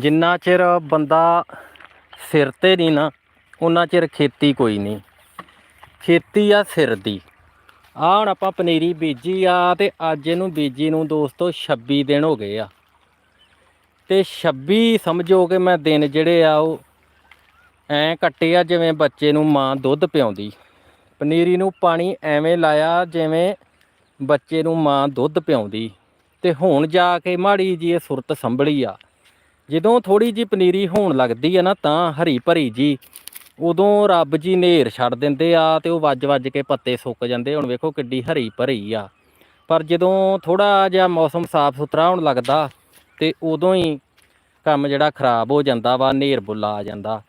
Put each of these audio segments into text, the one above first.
ਜਿੰਨਾ ਚਿਰ ਬੰਦਾ ਸਿਰ ਤੇ ਨਹੀਂ ਨਾ, ਉਹਨਾਂ ਚਿਰ ਖੇਤੀ ਕੋਈ ਨਹੀਂ। ਖੇਤੀ ਆ ਸਿਰ ਦੀ। ਆ ਹੁਣ ਆਪਾਂ ਪਨੀਰੀ ਬੀਜੀ ਆ ਤੇ ਅੱਜ ਇਹਨੂੰ ਬੀਜੀ ਨੂੰ ਦੋਸਤੋ 26 ਦਿਨ ਹੋ ਗਏ ਆ। ਤੇ 26 ਸਮਝੋ ਕਿ ਮੈਂ ਦਿਨ ਜਿਹੜੇ ਆ ਉਹ ਐ ਕੱਟੇ ਆ ਜਿਵੇਂ ਬੱਚੇ ਨੂੰ ਮਾਂ ਦੁੱਧ ਪਿਆਉਂਦੀ। ਪਨੀਰੀ ਨੂੰ ਪਾਣੀ ਐਵੇਂ ਲਾਇਆ ਜਿਵੇਂ ਬੱਚੇ ਨੂੰ ਮਾਂ ਦੁੱਧ ਪਿਆਉਂਦੀ। ਤੇ ਹੁਣ ਜਾ ਕੇ ਮਾੜੀ ਜੀ ਇਹ ਸੁਰਤ ਸੰਭਲੀ ਆ। ਜਦੋਂ ਥੋੜੀ ਜੀ ਪਨੀਰੀ ਹੋਣ ਲੱਗਦੀ ਆ ਨਾ ਤਾਂ ਹਰੀ ਭਰੀ ਜੀ, ਉਦੋਂ ਰੱਬ ਜੀ ਨੇਰ ਛੱਡ ਦਿੰਦੇ ਆ ਤੇ ਉਹ ਵੱਜ ਵੱਜ ਕੇ ਪੱਤੇ ਸੁੱਕ ਜਾਂਦੇ ਹੁਣ ਵੇਖੋ ਕਿੱਡੀ ਹਰੀ ਭਰੀ ਆ। ਪਰ ਜਦੋਂ ਥੋੜਾ ਜਿਹਾ ਮੌਸਮ ਸਾਫ਼ ਸੁਥਰਾ ਹੋਣ ਲੱਗਦਾ ਤੇ ਉਦੋਂ ਹੀ ਕੰਮ ਜਿਹੜਾ ਖਰਾਬ ਹੋ ਜਾਂਦਾ ਵਾ, ਨੇਰ ਬੁੱਲਾ ਆ ਜਾਂਦਾ।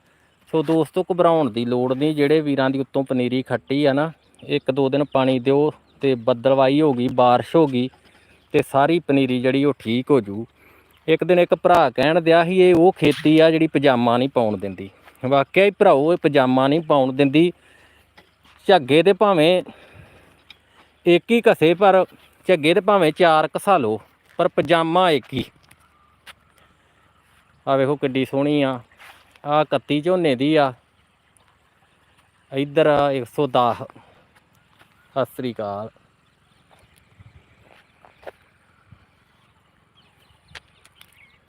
ਸੋ ਦੋਸਤੋ, ਘਬਰਾਉਣ ਦੀ ਲੋੜ ਨਹੀਂ, ਜਿਹੜੇ ਵੀਰਾਂ ਦੀ ਉੱਤੋਂ ਪਨੀਰੀ ਖੱਟੀ ਆ ਨਾ, ਇੱਕ ਦੋ ਦਿਨ ਪਾਣੀ ਦਿਓ ਤੇ ਬੱਦਲਵਾਈ ਹੋ ਗਈ, ਬਾਰਿਸ਼ ਹੋ ਗਈ ਤੇ ਸਾਰੀ ਪਨੀਰੀ ਜਿਹੜੀ ਉਹ ਠੀਕ ਹੋ ਜੂ। ਇੱਕ ਦਿਨ ਇੱਕ ਭਰਾ ਕਹਿਣ ਦਿਆ ਸੀ, ਇਹ ਉਹ ਖੇਤੀ ਆ ਜਿਹੜੀ ਪਜਾਮਾ ਨਹੀਂ ਪਾਉਣ ਦਿੰਦੀ। ਵਾਕਿਆ ਹੀ ਭਰਾਓ, ਇਹ ਪਜਾਮਾ ਨਹੀਂ ਪਾਉਣ ਦਿੰਦੀ। ਝੱਗੇ ਤੇ ਭਾਵੇਂ ਇੱਕ ਹੀ ਘਸੇ, ਪਰ ਝੱਗੇ ਤੇ ਭਾਵੇਂ ਚਾਰ ਘਸਾ ਲਓ ਪਰ ਪਜਾਮਾ ਇੱਕ ਹੀ। ਆ ਵੇਖੋ ਕਿੱਡੀ ਸੋਹਣੀ ਆ। ਆ 31 ਝੋਨੇ ਦੀ ਆ। ਇੱਧਰ ਆ 110 ਸਤਿ ਸ੍ਰੀ ਅਕਾਲ।